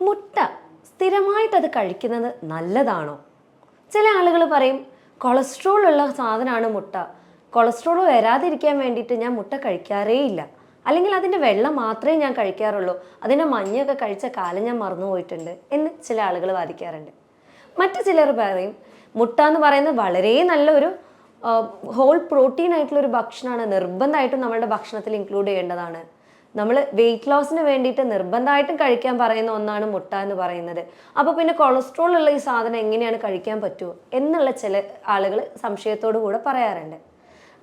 മുട്ട സ്ഥിരമായിട്ട് അത് കഴിക്കുന്നത് നല്ലതാണോ? ചില ആളുകൾ പറയും കൊളസ്ട്രോൾ ഉള്ള സാധനമാണ് മുട്ട. കൊളസ്ട്രോൾ വരാതിരിക്കാൻ വേണ്ടിയിട്ട് ഞാൻ മുട്ട കഴിക്കാറേ ഇല്ല അല്ലെങ്കിൽ അതിന്റെ വെള്ളം മാത്രമേ ഞാൻ കഴിക്കാറുള്ളൂ. അതിന്റെ മഞ്ഞൊക്കെ കഴിച്ച കാലം ഞാൻ മറന്നു പോയിട്ടുണ്ട് എന്ന് ചില ആളുകൾ വാദിക്കാറുണ്ട്. മറ്റു ചിലർ പറയും മുട്ട എന്ന് പറയുന്നത് വളരെ നല്ലൊരു ഹോൾ പ്രോട്ടീൻ ആയിട്ടുള്ള ഒരു ഭക്ഷണമാണ്. നിർബന്ധമായിട്ടും നമ്മളുടെ ഭക്ഷണത്തിൽ ഇൻക്ലൂഡ് ചെയ്യേണ്ടതാണ്. നമ്മൾ വെയിറ്റ് ലോസിന് വേണ്ടിയിട്ട് നിർബന്ധമായിട്ടും കഴിക്കാൻ പറയുന്ന ഒന്നാണ് മുട്ട എന്ന് പറയുന്നത്. അപ്പോൾ പിന്നെ കൊളസ്ട്രോൾ ഉള്ള ഈ സാധനം എങ്ങനെയാണ് കഴിക്കാൻ പറ്റുമോ എന്നുള്ള ചില ആളുകൾ സംശയത്തോടു കൂടെ പറയാറുണ്ട്.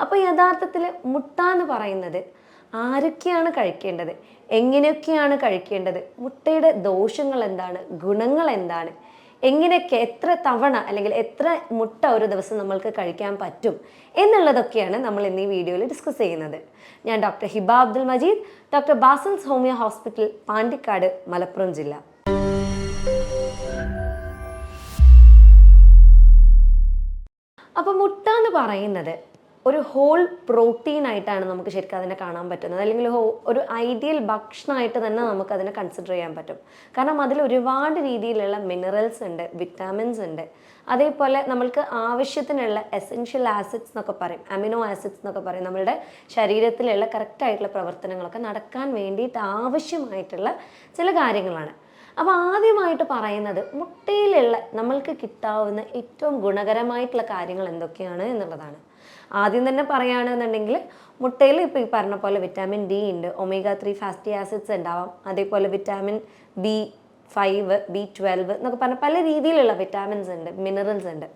അപ്പോൾ യഥാർത്ഥത്തിൽ മുട്ട എന്ന് പറയുന്നത് ആരൊക്കെയാണ് കഴിക്കേണ്ടത്? എങ്ങനെയൊക്കെയാണ് കഴിക്കേണ്ടത്? മുട്ടയുടെ ദോഷങ്ങൾ എന്താണ്? ഗുണങ്ങൾ എന്താണ്? എങ്ങനെയൊക്കെ എത്ര തവണ അല്ലെങ്കിൽ എത്ര മുട്ട ഒരു ദിവസം നമ്മൾക്ക് കഴിക്കാൻ പറ്റും എന്നുള്ളതൊക്കെയാണ് നമ്മൾ ഇന്ന് ഈ വീഡിയോയിൽ ഡിസ്കസ് ചെയ്യുന്നത്. ഞാൻ doctor Hiba Abdul Majeed doctor ബാസൻസ് homeo hospital Pandikkad Malappuram ജില്ല. അപ്പോൾ മുട്ട എന്ന് പറയുന്നത് ഒരു ഹോൾ പ്രോട്ടീൻ ആയിട്ടാണ് നമുക്ക് ശരിക്കും അതിനെ കാണാൻ പറ്റുന്നത്. അല്ലെങ്കിൽ ഒരു ഐഡിയൽ ഭക്ഷണമായിട്ട് തന്നെ നമുക്ക് അതിനെ കൺസിഡർ ചെയ്യാൻ പറ്റും. കാരണം അതിൽ ഒരുപാട് രീതിയിലുള്ള മിനറൽസ് ഉണ്ട് വിറ്റാമിൻസ് ഉണ്ട്. അതേപോലെ നമ്മൾക്ക് ആവശ്യത്തിനുള്ള എസെൻഷ്യൽ ആസിഡ്സ് എന്നൊക്കെ പറയും അമിനോ ആസിഡ്സ് എന്നൊക്കെ പറയും. നമ്മളുടെ ശരീരത്തിലുള്ള കറക്റ്റ് ആയിട്ടുള്ള പ്രവർത്തനങ്ങളൊക്കെ നടക്കാൻ വേണ്ടിയിട്ട് ആവശ്യമായിട്ടുള്ള ചില കാര്യങ്ങളാണ്. അപ്പോൾ ആദ്യമായിട്ട് പറയുന്നത് മുട്ടയിലുള്ള നമ്മൾക്ക് കിട്ടാവുന്ന ഏറ്റവും ഗുണകരമായിട്ടുള്ള കാര്യങ്ങൾ എന്തൊക്കെയാണ് എന്നുള്ളതാണ്. ആദ്യം തന്നെ പറയുകയാണെന്നുണ്ടെങ്കിൽ മുട്ടയിൽ ഇപ്പോൾ ഈ പറഞ്ഞ പോലെ വിറ്റാമിൻ ഡി ഉണ്ട് ഒമേഗ ത്രീ ഫാറ്റി ആസിഡ്സ് ഉണ്ടാവാം അതേപോലെ vitamin B five B twelve എന്നൊക്കെ പറഞ്ഞ പല രീതിയിലുള്ള വിറ്റാമിൻസ് ഉണ്ട് മിനറൽസ് ഉണ്ട്.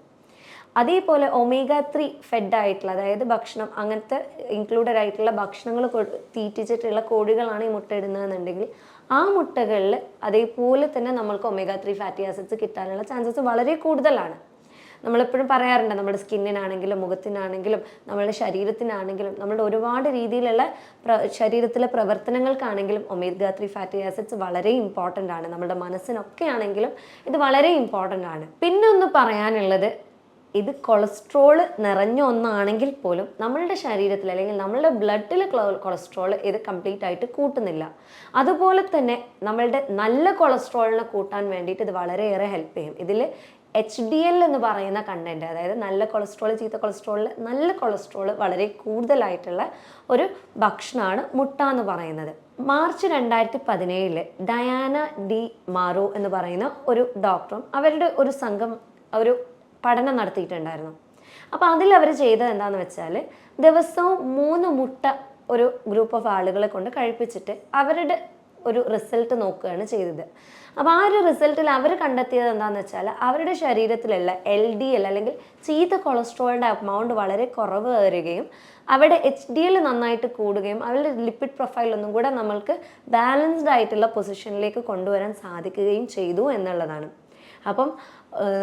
അതേപോലെ ഒമേഗ ത്രീ ഫെഡ് ആയിട്ടുള്ള അതായത് ഭക്ഷണം അങ്ങനത്തെ ഇൻക്ലൂഡഡ് ആയിട്ടുള്ള ഭക്ഷണങ്ങൾ തീറ്റിച്ചിട്ടുള്ള കോഴികളാണ് ഈ മുട്ട ഇടുന്നതെന്നുണ്ടെങ്കിൽ ആ മുട്ടകളിൽ അതേപോലെ തന്നെ നമ്മൾക്ക് ഒമേഗ ത്രീ ഫാറ്റി ആസിഡ്സ് കിട്ടാനുള്ള ചാൻസസ് വളരെ കൂടുതലാണ്. നമ്മളെപ്പോഴും പറയാറുണ്ട് നമ്മുടെ സ്കിന്നിനാണെങ്കിലും മുഖത്തിനാണെങ്കിലും നമ്മുടെ ശരീരത്തിനാണെങ്കിലും നമ്മളുടെ ഒരുപാട് രീതിയിലുള്ള ശരീരത്തിലെ പ്രവർത്തനങ്ങൾക്കാണെങ്കിലും ഒമേഗ ത്രീ ഫാറ്റി ആസിഡ്സ് വളരെ ഇമ്പോർട്ടന്റ് ആണ്. നമ്മുടെ മനസ്സിനൊക്കെ ആണെങ്കിലും ഇത് വളരെ ഇമ്പോർട്ടന്റ് ആണ്. പിന്നെ ഒന്ന് പറയാനുള്ളത് ഇത് കൊളസ്ട്രോൾ നിറഞ്ഞ ഒന്നാണെങ്കിൽ പോലും നമ്മളുടെ ശരീരത്തിൽ അല്ലെങ്കിൽ നമ്മളുടെ ബ്ലഡിൽ കൊളസ്ട്രോൾ ഇത് കംപ്ലീറ്റ് ആയിട്ട് കൂട്ടുന്നില്ല. അതുപോലെ തന്നെ നമ്മളുടെ നല്ല കൊളസ്ട്രോളിനെ കൂട്ടാൻ വേണ്ടിയിട്ട് ഇത് വളരെയേറെ ഹെൽപ്പ് ചെയ്യും. ഇതിൽ എച്ച് ഡി എൽ എന്ന് പറയുന്ന കണ്ടന്റ് അതായത് നല്ല കൊളസ്ട്രോൾ ചീത്ത കൊളസ്ട്രോളിൽ നല്ല കൊളസ്ട്രോൾ വളരെ കൂടുതലായിട്ടുള്ള ഒരു ഭക്ഷണമാണ് മുട്ട എന്ന് പറയുന്നത്. മാർച്ച് രണ്ടായിരത്തി പതിനേഴിൽ ഡയാന ഡി മാറോ എന്ന് പറയുന്ന ഒരു ഡോക്ടറും അവരുടെ ഒരു സംഘം ഒരു പഠനം നടത്തിയിട്ടുണ്ടായിരുന്നു. അപ്പോൾ അതിൽ അവർ ചെയ്തത് എന്താണെന്ന് വെച്ചാൽ ദിവസവും മൂന്ന് മുട്ട ഒരു ഗ്രൂപ്പ് ഓഫ് ആളുകളെ കൊണ്ട് കഴിപ്പിച്ചിട്ട് അവരുടെ ഒരു റിസൾട്ട് നോക്കുകയാണ് ചെയ്തത്. അപ്പോൾ ആ ഒരു റിസൾട്ടിൽ അവർ കണ്ടെത്തിയത് എന്താണെന്ന് വെച്ചാൽ അവരുടെ ശരീരത്തിലുള്ള എൽ ഡി എൽ അല്ലെങ്കിൽ ചീത്ത കൊളസ്ട്രോളിന്റെ എമൗണ്ട് വളരെ കുറവ് വരികയും അവരുടെ എച്ച് ഡി എൽ നന്നായിട്ട് കൂടുകയും അവരുടെ ലിപ്പിഡ് പ്രൊഫൈൽ ഒന്നും കൂടെ നമ്മൾക്ക് ബാലൻസ്ഡ് ആയിട്ടുള്ള പൊസിഷനിലേക്ക് കൊണ്ടുവരാൻ സാധിക്കുകയും ചെയ്തു എന്നുള്ളതാണ്. അപ്പം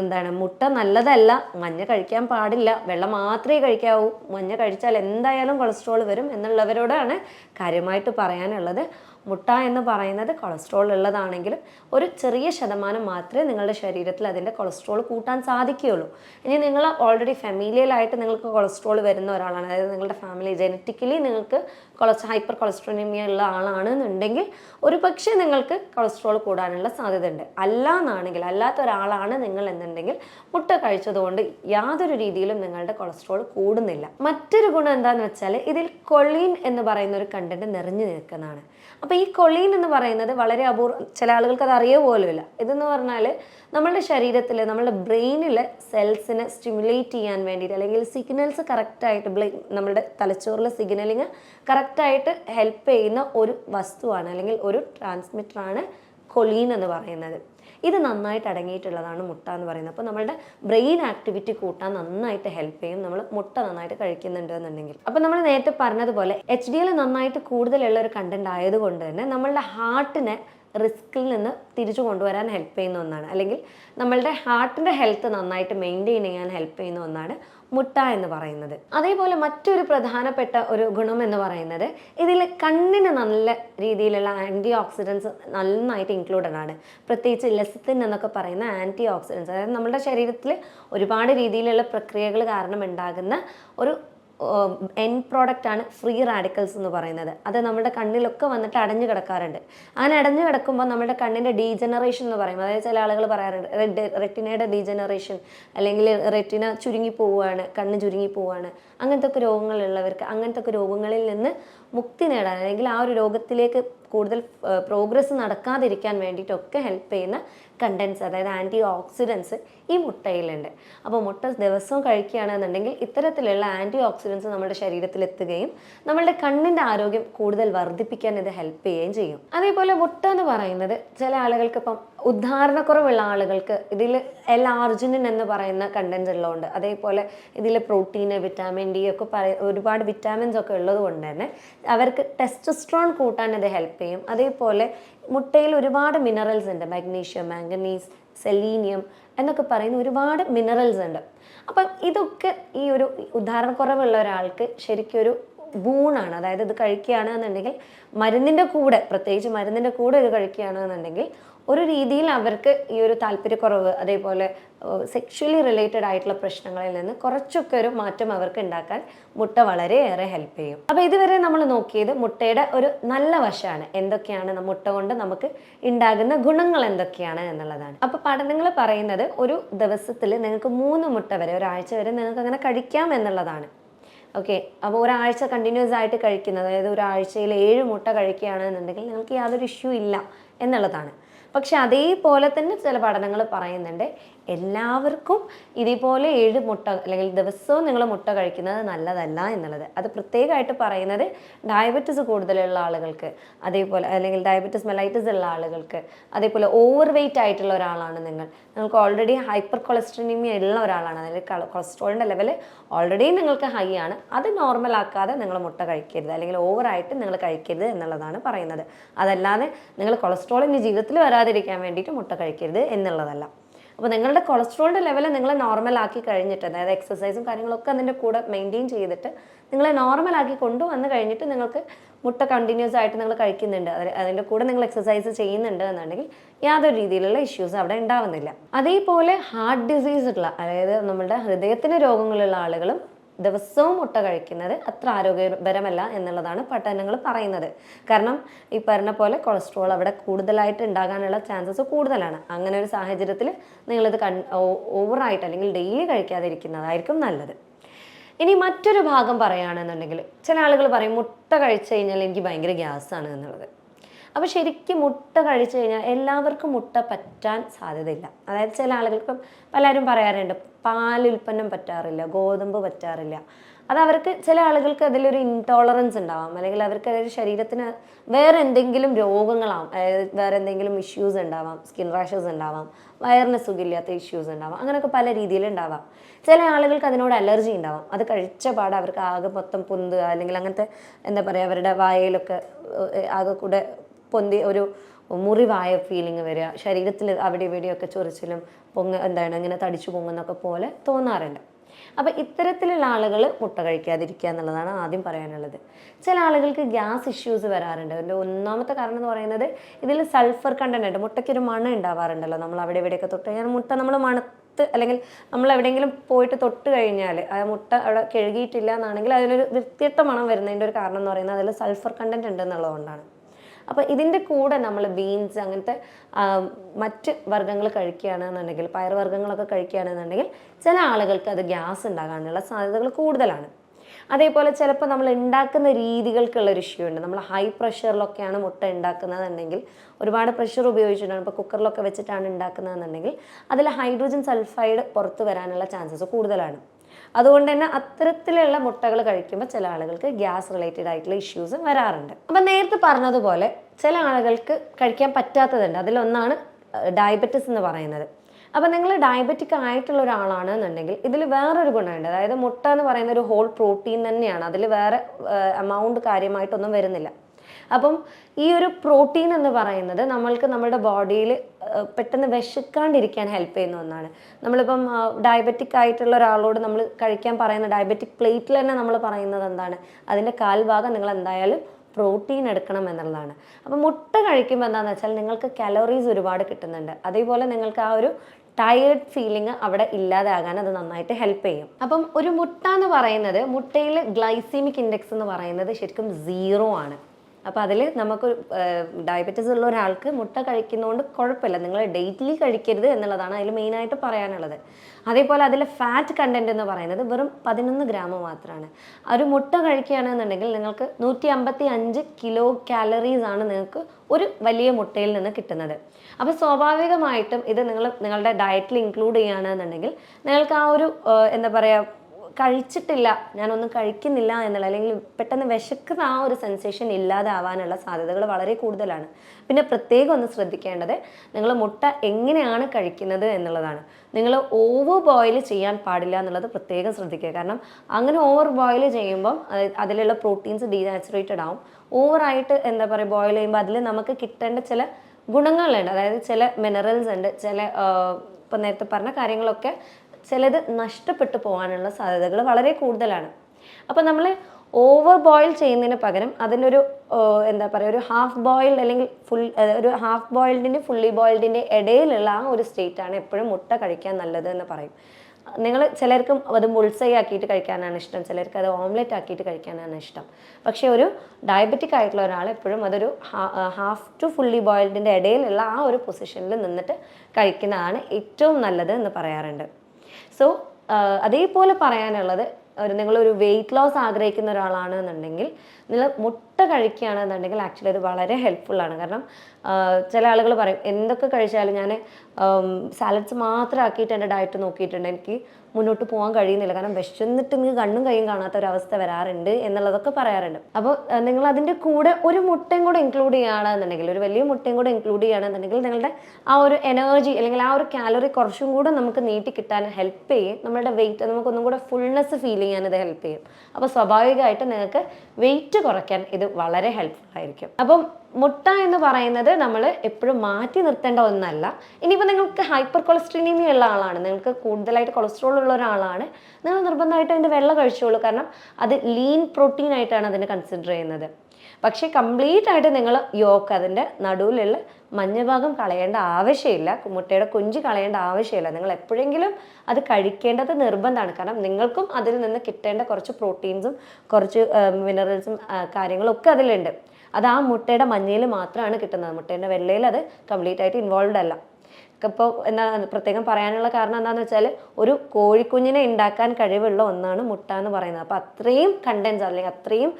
എന്താണ് മുട്ട നല്ലതല്ല മഞ്ഞ കഴിക്കാൻ പാടില്ല വെള്ളം മാത്രമേ കഴിക്കാവൂ മഞ്ഞ കഴിച്ചാൽ എന്തായാലും കൊളസ്ട്രോൾ വരും എന്നുള്ളവരോടാണ് കാര്യമായിട്ട് പറയാനുള്ളത്. മുട്ട എന്ന് പറയുന്നത് കൊളസ്ട്രോൾ ഉള്ളതാണെങ്കിലും ഒരു ചെറിയ ശതമാനം മാത്രമേ നിങ്ങളുടെ ശരീരത്തിൽ അതിന്റെ കൊളസ്ട്രോൾ കൂട്ടാൻ സാധിക്കുകയുള്ളൂ. ഇനി നിങ്ങൾ ഓൾറെഡി ഫെമിലിയലായിട്ട് നിങ്ങൾക്ക് കൊളസ്ട്രോൾ വരുന്ന ഒരാളാണ്. അതായത് നിങ്ങളുടെ ഫാമിലി ജനറ്റിക്കലി നിങ്ങൾക്ക് കൊളസ് ഹൈപ്പർ കൊളസ്ട്രോണിമിയ ഉള്ള ആളാണ് എന്നുണ്ടെങ്കിൽ ഒരു പക്ഷേ നിങ്ങൾക്ക് കൊളസ്ട്രോൾ കൂടാനുള്ള സാധ്യത ഉണ്ട് അല്ല എന്നാണെങ്കിൽ അല്ലാത്ത ഒരാളാണ് നിങ്ങൾ എന്നുണ്ടെങ്കിൽ മുട്ട കഴിച്ചതുകൊണ്ട് യാതൊരു രീതിയിലും നിങ്ങളുടെ കൊളസ്ട്രോൾ കൂടുന്നില്ല. മറ്റൊരു ഗുണം എന്താണെന്ന് വെച്ചാൽ ഇതിൽ കൊളീൻ എന്ന് പറയുന്ന ഒരു കണ്ടന്റ് നിറഞ്ഞു നിൽക്കുന്നതാണ്. അപ്പോൾ ഈ കൊളീൻ എന്ന് പറയുന്നത് വളരെ അപൂർവം ചില ആളുകൾക്ക് അത് അറിയ പോലുമില്ല ഇതെന്ന് പറഞ്ഞാൽ നമ്മളുടെ ശരീരത്തിൽ നമ്മളുടെ ബ്രെയിനിലെ സെൽസിനെ സ്റ്റിമുലേറ്റ് ചെയ്യാൻ വേണ്ടിയിട്ട് അല്ലെങ്കിൽ സിഗ്നൽസ് കറക്റ്റായിട്ട് ബ്ലെ നമ്മുടെ തലച്ചോറിലെ സിഗ്നലിങ് കറക്റ്റായിട്ട് ഹെൽപ്പ് ചെയ്യുന്ന ഒരു വസ്തുവാണ് അല്ലെങ്കിൽ ഒരു ട്രാൻസ്മിറ്ററാണ് കൊളീൻ എന്ന് പറയുന്നത്. ഇത് നന്നായിട്ട് അടങ്ങിയിട്ടുള്ളതാണ് മുട്ട എന്ന് പറയുന്നത്. അപ്പോൾ നമ്മുടെ ബ്രെയിൻ ആക്ടിവിറ്റി കൂട്ടാൻ നന്നായിട്ട് ഹെൽപ്പ് ചെയ്യും. നമ്മൾ മുട്ട നന്നായിട്ട് കഴിക്കുന്നുണ്ട് എന്നുണ്ടെങ്കിൽ. അപ്പോൾ നമ്മൾ നേരത്തെ പറഞ്ഞതുപോലെ എച്ച് ഡി എൽ നന്നായിട്ട് കൂടുതലുള്ള ഒരു കണ്ടന്റ് ആയതുകൊണ്ട് തന്നെ നമ്മളുടെ ഹാർട്ടിനെ റിസ്കിൽ നിന്ന് തിരിച്ചു കൊണ്ടുവരാൻ ഹെൽപ്പ് ചെയ്യുന്ന ഒന്നാണ്. അല്ലെങ്കിൽ നമ്മളുടെ ഹാർട്ടിന്റെ ഹെൽത്ത് നന്നായിട്ട് മെയിന്റെയിൻ ചെയ്യാൻ ഹെൽപ്പ് ചെയ്യുന്ന ഒന്നാണ് മുട്ട എന്ന് പറയുന്നത്. അതേപോലെ മറ്റൊരു പ്രധാനപ്പെട്ട ഒരു ഗുണം എന്ന് പറയുന്നത് ഇതിൽ കണ്ണിന് നല്ല രീതിയിലുള്ള ആന്റി ഓക്സിഡൻസ് നന്നായിട്ട് ഇൻക്ലൂഡഡ് ആണ്. പ്രത്യേകിച്ച് ലെസത്തിൻ എന്നൊക്കെ പറയുന്ന ആന്റി ഓക്സിഡൻസ് അതായത് നമ്മുടെ ശരീരത്തിൽ ഒരുപാട് രീതിയിലുള്ള പ്രക്രിയകൾ കാരണം ഉണ്ടാകുന്ന ഒരു എൻ പ്രോഡക്റ്റാണ് ഫ്രീ റാഡിക്കൽസ് എന്ന് പറയുന്നത്. അത് നമ്മുടെ കണ്ണിലൊക്കെ വന്നിട്ട് അടഞ്ഞു കിടക്കാറുണ്ട്. അങ്ങനെ അടഞ്ഞു കിടക്കുമ്പോൾ നമ്മുടെ കണ്ണിന്റെ ഡീജനറേഷൻ എന്ന് പറയും. അതായത് ചില ആളുകൾ പറയാറുണ്ട് റെഡ് റെറ്റിനയുടെ ഡീജനറേഷൻ അല്ലെങ്കിൽ റെറ്റിന ചുരുങ്ങി പോവുകയാണ് കണ്ണ് ചുരുങ്ങി പോവുകയാണ്. അങ്ങനത്തെ ഒക്കെ രോഗങ്ങളുള്ളവർക്ക് അങ്ങനത്തെ ഒക്കെ രോഗങ്ങളിൽ നിന്ന് മുക്തി നേടാൻ അല്ലെങ്കിൽ ആ ഒരു രോഗത്തിലേക്ക് കൂടുതൽ പ്രോഗ്രസ് നടക്കാതിരിക്കാൻ വേണ്ടിയിട്ടൊക്കെ ഹെൽപ്പ് ചെയ്യുന്ന കണ്ടൻസ് അതായത് ആന്റി ഓക്സിഡൻസ് ഈ മുട്ടയിലുണ്ട്. അപ്പോൾ മുട്ട ദിവസവും കഴിക്കുകയാണെന്നുണ്ടെങ്കിൽ ഇത്തരത്തിലുള്ള ആന്റി ഓക്സിഡൻസ് നമ്മുടെ ശരീരത്തിൽ എത്തുകയും നമ്മളുടെ കണ്ണിന്റെ ആരോഗ്യം കൂടുതൽ വർദ്ധിപ്പിക്കാൻ ഇത് ഹെൽപ്പ് ചെയ്യുകയും ചെയ്യും. അതേപോലെ മുട്ട എന്ന് പറയുന്നത് ചില ആളുകൾക്ക് ഇപ്പം ഉദ്ധാരണക്കുറവുള്ള ആളുകൾക്ക് ഇതിൽ എൽ ആർജിനിൻ എന്ന് പറയുന്ന കണ്ടൻസ് ഉള്ളതുകൊണ്ട് അതേപോലെ ഇതിൽ പ്രോട്ടീന് വിറ്റാമിൻ ഡി ഒക്കെ പറയ ഒരുപാട് വിറ്റാമിൻസ് ഒക്കെ ഉള്ളത് കൊണ്ട് തന്നെ അവർക്ക് ടെസ്റ്റസ്ട്രോൺ കൂട്ടാൻ ഇത് ഹെൽപ്പ് ചെയ്യും. അതേപോലെ മുട്ടയിൽ ഒരുപാട് മിനറൽസ് ഉണ്ട്. മാഗ്നീഷ്യം മാംഗനീസ് സെലീനിയം എന്നൊക്കെ പറയുന്ന ഒരുപാട് മിനറൽസ് ഉണ്ട്. അപ്പം ഇതൊക്കെ ഈ ഒരു ഉദാഹരണക്കുറവുള്ള ഒരാൾക്ക് ശരിക്കൊരു ബൂണാണ് അതായത് ഇത് കഴിക്കുകയാണ് എന്നുണ്ടെങ്കിൽ മരുന്നിന്റെ കൂടെ പ്രത്യേകിച്ച് മരുന്നിന്റെ കൂടെ ഇത് കഴിക്കുകയാണ് എന്നുണ്ടെങ്കിൽ ഒരു രീതിയിൽ അവർക്ക് ഈ ഒരു താല്പര്യക്കുറവ് അതേപോലെ സെക്ഷലി റിലേറ്റഡ് ആയിട്ടുള്ള പ്രശ്നങ്ങളിൽ നിന്ന് കുറച്ചൊക്കെ ഒരു മാറ്റം അവർക്ക് ഉണ്ടാക്കാൻ മുട്ട വളരെയേറെ ഹെൽപ്പ് ചെയ്യും. അപ്പോൾ ഇതുവരെ നമ്മൾ നോക്കിയത് മുട്ടയുടെ ഒരു നല്ല വശമാണ്. എന്തൊക്കെയാണ് മുട്ട കൊണ്ട് നമുക്ക് ഉണ്ടാകുന്ന ഗുണങ്ങൾ എന്തൊക്കെയാണ് എന്നുള്ളതാണ്. അപ്പോൾ പഠനങ്ങൾ പറയുന്നത് ഒരു ദിവസത്തിൽ നിങ്ങൾക്ക് മൂന്ന് മുട്ട വരെ ഒരാഴ്ച വരെ നിങ്ങൾക്ക് അങ്ങനെ കഴിക്കാം എന്നുള്ളതാണ്. ഓക്കെ. അപ്പോൾ ഒരാഴ്ച കണ്ടിന്യൂസ് ആയിട്ട് കഴിക്കുന്നത് അതായത് ഒരാഴ്ചയിൽ ഏഴ് മുട്ട കഴിക്കുകയാണെന്നുണ്ടെങ്കിൽ നിങ്ങൾക്ക് യാതൊരു ഇഷ്യൂ ഇല്ല എന്നുള്ളതാണ്. പക്ഷെ അതേപോലെ തന്നെ ചില പഠനങ്ങൾ പറയുന്നുണ്ട്. എല്ലാവർക്കും ഇതേപോലെ ഏഴ് മുട്ട അല്ലെങ്കിൽ ദിവസവും നിങ്ങൾ മുട്ട കഴിക്കുന്നത് നല്ലതല്ല എന്നുള്ളത്. അത് പ്രത്യേകമായിട്ട് പറയുന്നത് ഡയബറ്റിസ് കൂടുതലുള്ള ആളുകൾക്ക് അതേപോലെ അല്ലെങ്കിൽ ഡയബറ്റിസ് മെലൈറ്റിസ് ഉള്ള ആളുകൾക്ക് അതേപോലെ ഓവർ വെയിറ്റ് ആയിട്ടുള്ള ഒരാളാണ് നിങ്ങൾ. നിങ്ങൾക്ക് ഓൾറെഡി ഹൈപ്പർ കൊളസ്ട്രോണിമിയ ഉള്ള ഒരാളാണ്. അതായത് കൊളസ്ട്രോളിന്റെ ലെവൽ ഓൾറെഡി നിങ്ങൾക്ക് ഹൈ ആണ്. അത് നോർമൽ ആക്കാതെ നിങ്ങൾ മുട്ട കഴിക്കരുത്. അല്ലെങ്കിൽ ഓവറായിട്ട് നിങ്ങൾ കഴിക്കരുത് എന്നുള്ളതാണ് പറയുന്നത്. അതല്ലാതെ നിങ്ങൾ കൊളസ്ട്രോൾ ഇനി ജീവിതത്തിൽ വരാതിരിക്കാൻ വേണ്ടിയിട്ട് മുട്ട കഴിക്കരുത് എന്നുള്ളതല്ല. അപ്പോൾ നിങ്ങളുടെ കൊളസ്ട്രോളിന്റെ ലെവൽ നിങ്ങൾ നോർമലാക്കി കഴിഞ്ഞിട്ട് അതായത് എക്സസൈസും കാര്യങ്ങളൊക്കെ അതിന്റെ കൂടെ മെയിന്റെയിൻ ചെയ്തിട്ട് നിങ്ങളെ നോർമലാക്കി കൊണ്ടുവന്ന് കഴിഞ്ഞിട്ട് നിങ്ങൾക്ക് മുട്ട കണ്ടിന്യൂസ് ആയിട്ട് നിങ്ങൾ കഴിക്കുന്നുണ്ട്. അതിന്റെ കൂടെ നിങ്ങൾ എക്സസൈസ് ചെയ്യുന്നുണ്ട് എന്നുണ്ടെങ്കിൽ യാതൊരു രീതിയിലുള്ള ഇഷ്യൂസ് അവിടെ ഉണ്ടാവുന്നില്ല. അതേപോലെ ഹാർട്ട് ഡിസീസ് ഉള്ള അതായത് നമ്മുടെ ഹൃദയത്തിന് രോഗങ്ങളുള്ള ആളുകളും ദിവസവും മുട്ട കഴിക്കുന്നത് അത്ര ആരോഗ്യപരമല്ല എന്നുള്ളതാണ് പഠനങ്ങൾ പറയുന്നത്. കാരണം ഈ പറഞ്ഞ പോലെ കൊളസ്ട്രോൾ അവിടെ കൂടുതലായിട്ട് ഉണ്ടാകാനുള്ള ചാൻസസ് കൂടുതലാണ്. അങ്ങനെ ഒരു സാഹചര്യത്തിൽ നിങ്ങളിത് കൺ ഓവറായിട്ട് അല്ലെങ്കിൽ ഡെയിലി കഴിക്കാതിരിക്കുന്നതായിരിക്കും നല്ലത്. ഇനി മറ്റൊരു ഭാഗം പറയുകയാണെന്നുണ്ടെങ്കിൽ ചില ആളുകൾ പറയും മുട്ട കഴിച്ചു കഴിഞ്ഞാൽ എനിക്ക് ഭയങ്കര ഗ്യാസാണ് എന്നുള്ളത്. അപ്പോൾ ശരിക്കും മുട്ട കഴിച്ചു കഴിഞ്ഞാൽ എല്ലാവർക്കും മുട്ട പറ്റാൻ സാധ്യതയില്ല. അതായത് ചില ആളുകൾക്ക് ഇപ്പം പലരും പറയാറുണ്ട് പാൽ ഉൽപ്പന്നം പറ്റാറില്ല ഗോതമ്പ് പറ്റാറില്ല. അത് അവർക്ക് ചില ആളുകൾക്ക് അതിലൊരു ഇൻടോളറൻസ് ഉണ്ടാവാം അല്ലെങ്കിൽ അവർക്ക് അതായത് ശരീരത്തിന് വേറെ എന്തെങ്കിലും രോഗങ്ങളാവും അതായത് വേറെ എന്തെങ്കിലും ഇഷ്യൂസ് ഉണ്ടാവാം സ്കിൻ റാഷസ് ഉണ്ടാവാം വയറിന് സുഖമില്ലാത്ത ഇഷ്യൂസ് ഉണ്ടാവാം അങ്ങനെയൊക്കെ പല രീതിയിൽ ഉണ്ടാവാം. ചില ആളുകൾക്ക് അതിനോട് അലർജി ഉണ്ടാവാം. അത് കഴിച്ച പാട് അവർക്ക് ആകെ മൊത്തം പൊന്തുക അല്ലെങ്കിൽ അങ്ങനത്തെ എന്താ പറയുക അവരുടെ വായയിലൊക്കെ ആകെ കൂടെ പൊന്തി ഒരു മുറിവായ ഫീലിംഗ് വരിക. ശരീരത്തിൽ അവിടെ ഇവിടെയൊക്കെ ചൊറിച്ചിലും പൊങ്ങ എന്താണ് ഇങ്ങനെ തടിച്ചു പൊങ്ങുന്നൊക്കെ പോലെ തോന്നാറുണ്ട്. അപ്പോൾ ഇത്തരത്തിലുള്ള ആളുകൾ മുട്ട കഴിക്കാതിരിക്കുക എന്നുള്ളതാണ് ആദ്യം പറയാനുള്ളത്. ചില ആളുകൾക്ക് ഗ്യാസ് ഇഷ്യൂസ് വരാറുണ്ട്. അതിന്റെ ഒന്നാമത്തെ കാരണം എന്ന് പറയുന്നത് ഇതിൽ സൾഫർ കണ്ടന്റ് ഉണ്ട്. മുട്ടയ്ക്ക് ഒരു മണം ഉണ്ടാവാറുണ്ടല്ലോ. നമ്മൾ അവിടെ ഇവിടെയൊക്കെ തൊട്ട് കഴിഞ്ഞാൽ മുട്ട നമ്മൾ മണത്ത് അല്ലെങ്കിൽ നമ്മൾ എവിടെയെങ്കിലും പോയിട്ട് തൊട്ട് കഴിഞ്ഞാൽ ആ മുട്ട അവിടെ കഴുകിയിട്ടില്ല എന്നാണെങ്കിൽ അതിനൊരു വൃത്തിയിട്ട മണം വരുന്നതിന്റെ ഒരു കാരണം എന്ന് പറയുന്നത് അതിൽ സൾഫർ കണ്ടന്റ് ഉണ്ട് എന്നുള്ളതുകൊണ്ടാണ്. അപ്പോൾ ഇതിന്റെ കൂടെ നമ്മൾ ബീൻസ് അങ്ങനത്തെ മറ്റ് വർഗങ്ങൾ കഴിക്കുകയാണെന്നുണ്ടെങ്കിൽ പയറുവർഗങ്ങളൊക്കെ കഴിക്കുകയാണെന്നുണ്ടെങ്കിൽ ചില ആളുകൾക്ക് അത് ഗ്യാസ് ഉണ്ടാകാനുള്ള സാധ്യതകൾ കൂടുതലാണ്. അതേപോലെ ചിലപ്പോൾ നമ്മൾ ഉണ്ടാക്കുന്ന രീതികൾക്കുള്ള ഒരു ഇഷ്യൂ ഉണ്ട്. നമ്മൾ ഹൈ പ്രഷറിലൊക്കെയാണ് മുട്ട ഉണ്ടാക്കുന്നതെന്നുണ്ടെങ്കിൽ ഒരുപാട് പ്രഷർ ഉപയോഗിച്ചിട്ടാണ് ഇപ്പോൾ കുക്കറിലൊക്കെ വെച്ചിട്ടാണ് ഉണ്ടാക്കുന്നതെന്നുണ്ടെങ്കിൽ അതിൽ ഹൈഡ്രോജൻ സൾഫൈഡ് പുറത്തു വരാനുള്ള ചാൻസസ് കൂടുതലാണ്. അതുകൊണ്ട് തന്നെ അത്തരത്തിലുള്ള മുട്ടകൾ കഴിക്കുമ്പോൾ ചില ആളുകൾക്ക് ഗ്യാസ് റിലേറ്റഡ് ആയിട്ടുള്ള ഇഷ്യൂസും വരാറുണ്ട്. അപ്പം നേരത്തെ പറഞ്ഞതുപോലെ ചില ആളുകൾക്ക് കഴിക്കാൻ പറ്റാത്തതുണ്ട്. അതിലൊന്നാണ് ഡയബറ്റിസ് എന്ന് പറയുന്നത്. അപ്പം നിങ്ങൾ ഡയബറ്റിക് ആയിട്ടുള്ള ഒരാളാണ് എന്നുണ്ടെങ്കിൽ ഇതിൽ വേറൊരു ഗുണമുണ്ട്. അതായത് മുട്ട എന്ന് പറയുന്ന ഒരു ഹോൾ പ്രോട്ടീൻ തന്നെയാണ്. അതിൽ വേറെ എമൗണ്ട് കാര്യമായിട്ടൊന്നും വരുന്നില്ല. അപ്പം ഈ ഒരു പ്രോട്ടീൻ എന്ന് പറയുന്നത് നമ്മൾക്ക് നമ്മുടെ ബോഡിയിൽ പെട്ടെന്ന് വിശക്കാണ്ടിരിക്കാൻ ഹെൽപ്പ് ചെയ്യുന്ന ഒന്നാണ്. നമ്മളിപ്പം ഡയബറ്റിക് ആയിട്ടുള്ള ഒരാളോട് നമ്മൾ കഴിക്കാൻ പറയുന്ന ഡയബറ്റിക് പ്ലേറ്റിൽ തന്നെ നമ്മൾ പറയുന്നത് എന്താണ്? അതിന്റെ കാൽഭാഗം നിങ്ങൾ എന്തായാലും പ്രോട്ടീൻ എടുക്കണം എന്നുള്ളതാണ്. അപ്പോൾ മുട്ട കഴിക്കുമ്പോൾ എന്താണെന്ന് വെച്ചാൽ നിങ്ങൾക്ക് കലോറീസ് ഒരുപാട് കിട്ടുന്നുണ്ട്. അതേപോലെ നിങ്ങൾക്ക് ആ ഒരു ടയേർഡ് ഫീലിംഗ് അവിടെ ഇല്ലാതാകാൻ അത് നന്നായിട്ട് ഹെൽപ്പ് ചെയ്യും. അപ്പം ഒരു മുട്ട എന്ന് പറയുന്നത് മുട്ടയിൽ ഗ്ലൈസീമിക് ഇൻഡെക്സ് എന്ന് പറയുന്നത് ശരിക്കും സീറോ ആണ്. അപ്പോൾ അതിൽ നമുക്ക് ഡയബറ്റീസ് ഉള്ള ഒരാൾക്ക് മുട്ട കഴിക്കുന്നതുകൊണ്ട് കുഴപ്പമില്ല നിങ്ങൾ ഡെയിലി കഴിക്കരുത് എന്നുള്ളതാണ് അതിൽ മെയിനായിട്ട് പറയാനുള്ളത്. അതേപോലെ അതിലെ ഫാറ്റ് കണ്ടന്റ് എന്ന് പറയുന്നത് വെറും പതിനൊന്ന് ഗ്രാം മാത്രമാണ് ഒരു മുട്ട കഴിക്കുകയാണെന്നുണ്ടെങ്കിൽ നിങ്ങൾക്ക് നൂറ്റി അമ്പത്തി അഞ്ച് കിലോ കാലറീസ് ആണ് നിങ്ങൾക്ക് ഒരു വലിയ മുട്ടയിൽ നിന്ന് കിട്ടുന്നത്. അപ്പോൾ സ്വാഭാവികമായിട്ടും ഇത് നിങ്ങൾ നിങ്ങളുടെ ഡയറ്റിൽ ഇൻക്ലൂഡ് ചെയ്യുകയാണെന്നുണ്ടെങ്കിൽ നിങ്ങൾക്ക് ആ ഒരു എന്താ പറയുക കഴിച്ചിട്ടില്ല ഞാനൊന്നും കഴിക്കുന്നില്ല എന്നുള്ള അല്ലെങ്കിൽ പെട്ടെന്ന് വിശക്കുന്ന ആ ഒരു സെൻസേഷൻ ഇല്ലാതാവാനുള്ള സാധ്യതകൾ വളരെ കൂടുതലാണ്. പിന്നെ പ്രത്യേകം ഒന്ന് ശ്രദ്ധിക്കേണ്ടത് നിങ്ങൾ മുട്ട എങ്ങനെയാണ് കഴിക്കുന്നത് എന്നുള്ളതാണ്. നിങ്ങൾ ഓവർ ബോയിൽ ചെയ്യാൻ പാടില്ല എന്നുള്ളത് പ്രത്യേകം ശ്രദ്ധിക്കുക. കാരണം അങ്ങനെ ഓവർ ബോയിൽ ചെയ്യുമ്പോൾ അതിലുള്ള പ്രോട്ടീൻസ് ഡീനാച്ചുറേറ്റഡ് ആവും. ഓവറായിട്ട് എന്താ പറയുക ബോയിൽ ചെയ്യുമ്പോൾ അതിൽ നമുക്ക് കിട്ടേണ്ട ചില ഗുണങ്ങളുണ്ട്. അതായത് ചില മിനറൽസ് ഉണ്ട് ചില ഇപ്പം നേരത്തെ പറഞ്ഞ കാര്യങ്ങളൊക്കെ ചിലത് നഷ്ടപ്പെട്ടു പോകാനുള്ള സാധ്യതകൾ വളരെ കൂടുതലാണ്. അപ്പോൾ നമ്മൾ ഓവർ ബോയിൽ ചെയ്യുന്നതിന് പകരം അതിനൊരു എന്താ പറയുക ഒരു ഹാഫ് ബോയിൽഡ് അല്ലെങ്കിൽ ഫുൾ ഒരു ഹാഫ് ബോയിൽഡിന്റെ ഫുള്ളി ബോയിൽഡിന്റെ ഇടയിലുള്ള ആ ഒരു സ്റ്റേറ്റാണ് എപ്പോഴും മുട്ട കഴിക്കാൻ നല്ലത് എന്ന് പറയും. നിങ്ങൾ ചിലർക്കും അത് മുൾസൈ ആക്കിയിട്ട് കഴിക്കാനാണ് ഇഷ്ടം. ചിലർക്ക് അത് ഓംലെറ്റ് ആക്കിയിട്ട് കഴിക്കാനാണ് ഇഷ്ടം. പക്ഷേ ഒരു ഡയബറ്റിക് ആയിട്ടുള്ള ഒരാൾ എപ്പോഴും അതൊരു ഹാഫ് ടു ഫുള്ളി ബോയിൽഡിന്റെ ഇടയിലുള്ള ആ ഒരു പൊസിഷനിൽ നിന്നിട്ട് കഴിക്കുന്നതാണ് ഏറ്റവും നല്ലത് എന്ന് പറയാറുണ്ട്. സോ അതേപോലെ പറയാനുള്ളത് ഒരു നിങ്ങളൊരു വെയിറ്റ് ലോസ് ആഗ്രഹിക്കുന്ന ഒരാളാണെന്നുണ്ടെങ്കിൽ നിങ്ങൾ മുട്ട കഴിക്കുകയാണെന്നുണ്ടെങ്കിൽ ആക്ച്വലി അത് വളരെ ഹെൽപ്ഫുൾ ആണ്. കാരണം ചില ആളുകൾ പറയും എന്തൊക്കെ കഴിച്ചാലും ഞാൻ സാലഡ്സ് മാത്രം ആക്കിയിട്ട് എന്റെ ഡയറ്റ് നോക്കിയിട്ടുണ്ട്. എനിക്ക് മുന്നോട്ട് പോകാൻ കഴിയുന്നില്ല. കാരണം വിശന്നിട്ട് നിങ്ങൾക്ക് കണ്ണും കൈയും കാണാത്ത ഒരു അവസ്ഥ വരാറുണ്ട് എന്നുള്ളതൊക്കെ പറയാറുണ്ട്. അപ്പോൾ നിങ്ങൾ അതിന്റെ കൂടെ ഒരു മുട്ടയും കൂടെ ഇൻക്ലൂഡ് ചെയ്യുകയാണെന്നുണ്ടെങ്കിൽ ഒരു വലിയ മുട്ടയും കൂടെ ഇൻക്ലൂഡ് ചെയ്യുകയാണെന്നുണ്ടെങ്കിൽ നിങ്ങളുടെ ആ ഒരു എനർജി അല്ലെങ്കിൽ ആ ഒരു കാലറി കുറച്ചും കൂടെ നമുക്ക് നീട്ടി കിട്ടാൻ ഹെൽപ്പ് ചെയ്യും. നമ്മുടെ വെയിറ്റ് നമുക്കൊന്നും കൂടെ ഫുൾനെസ് ഫീൽ ചെയ്യാൻ ഇത് ഹെൽപ്പ് ചെയ്യും. അപ്പോൾ സ്വാഭാവികമായിട്ട് നിങ്ങൾക്ക് വെയിറ്റ് കുറയ്ക്കാൻ ഇത് വളരെ ഹെൽപ്ഫുൾ ആയിരിക്കും. അപ്പം മുട്ട എന്ന് പറയുന്നത് നമ്മൾ എപ്പോഴും മാറ്റി നിർത്തേണ്ട ഒന്നല്ല. ഇനിയിപ്പോൾ നിങ്ങൾക്ക് ഹൈപ്പർ കൊളസ്ട്രീനിയമി ഉള്ള ആളാണ്. നിങ്ങൾക്ക് കൂടുതലായിട്ട് കൊളസ്ട്രോൾ ഉള്ള ഒരാളാണ്. നിങ്ങൾ നിർബന്ധമായിട്ട് അതിന്റെ വെള്ളം കഴിച്ചോളൂ. കാരണം അത് ലീൻ പ്രോട്ടീൻ ആയിട്ടാണ് അതിനെ കൺസിഡർ ചെയ്യുന്നത്. പക്ഷേ കംപ്ലീറ്റ് ആയിട്ട് നിങ്ങൾ യോക്ക് അതിന്റെ നടുവിലുള്ള മഞ്ഞഭാഗം കളയേണ്ട ആവശ്യമില്ല. മുട്ടയുടെ കുഞ്ച് കളയേണ്ട ആവശ്യമില്ല. നിങ്ങൾ എപ്പോഴെങ്കിലും അത് കഴിക്കേണ്ടത് നിർബന്ധമാണ്. കാരണം നിങ്ങൾക്കും അതിൽ നിന്ന് കിട്ടേണ്ട കുറച്ച് പ്രോട്ടീൻസും കുറച്ച് മിനറൽസും കാര്യങ്ങളും ഒക്കെ അതിലുണ്ട്. അത് ആ മുട്ടയുടെ മഞ്ഞയിൽ മാത്രമാണ് കിട്ടുന്നത്. മുട്ടയുടെ വെള്ളയിൽ അത് കംപ്ലീറ്റ് ആയിട്ട് ഇൻവോൾവ് അല്ല. ഇപ്പോൾ എന്താ പ്രത്യേകം പറയാനുള്ള കാരണം എന്താണെന്ന് വെച്ചാൽ ഒരു കോഴിക്കുഞ്ഞിനെ ഉണ്ടാക്കാൻ കഴിവുള്ള ഒന്നാണ് മുട്ട എന്ന് പറയുന്നത്. അപ്പോൾ അത്രയും കണ്ടൻസ് അല്ലെങ്കിൽ അത്രയും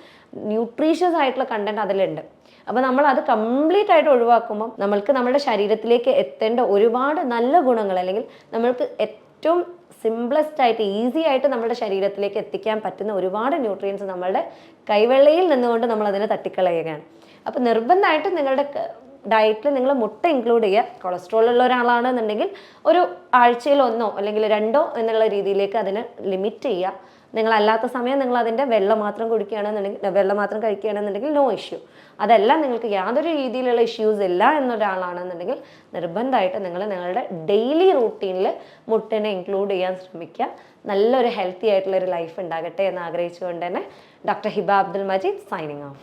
ന്യൂട്രീഷ്യസ് ആയിട്ടുള്ള കണ്ടന്റ് അതിലുണ്ട്. അപ്പോൾ നമ്മൾ അത് കംപ്ലീറ്റ് ആയിട്ട് ഒഴിവാക്കുമ്പോൾ നമ്മൾക്ക് നമ്മുടെ ശരീരത്തിലേക്ക് എത്തേണ്ട ഒരുപാട് നല്ല ഗുണങ്ങൾ അല്ലെങ്കിൽ നമ്മൾക്ക് ഏറ്റവും സിംപ്ലസ്റ്റ് ആയിട്ട് ഈസി ആയിട്ട് നമ്മുടെ ശരീരത്തിലേക്ക് എത്തിക്കാൻ പറ്റുന്ന ഒരുപാട് ന്യൂട്രിയൻസ് നമ്മളുടെ കൈവെള്ളയിൽ നിന്നുകൊണ്ട് നമ്മൾ അതിനെ തട്ടിക്കളയുകയാണ്. അപ്പോൾ നിർബന്ധമായിട്ടും നിങ്ങളുടെ ഡയറ്റിൽ നിങ്ങൾ മുട്ട ഇൻക്ലൂഡ് ചെയ്യുക. കൊളസ്ട്രോൾ ഉള്ള ഒരാളാണെന്നുണ്ടെങ്കിൽ ഒരു ആഴ്ചയിൽ ഒന്നോ അല്ലെങ്കിൽ രണ്ടോ എന്നുള്ള രീതിയിലേക്ക് അതിനെ ലിമിറ്റ് ചെയ്യുക. നിങ്ങളല്ലാത്ത സമയം നിങ്ങൾ അതിന്റെ വെള്ളം മാത്രം കുടിക്കുകയാണെന്നുണ്ടെങ്കിൽ വെള്ളം മാത്രം കഴിക്കുകയാണെന്നുണ്ടെങ്കിൽ നോ ഇഷ്യൂ അതെല്ലാം നിങ്ങൾക്ക് യാതൊരു രീതിയിലുള്ള ഇഷ്യൂസ് ഇല്ല എന്നൊരാളാണെന്നുണ്ടെങ്കിൽ നിർബന്ധമായിട്ട് നിങ്ങൾ നിങ്ങളുടെ ഡെയിലി റൂട്ടീനിൽ മുട്ടനെ ഇൻക്ലൂഡ് ചെയ്യാൻ ശ്രമിക്കുക. നല്ലൊരു ഹെൽത്തി ആയിട്ടുള്ളൊരു ലൈഫ് ഉണ്ടാകട്ടെ എന്ന് ആഗ്രഹിച്ചുകൊണ്ട് തന്നെ doctor Hiba Abdul Majeed signing off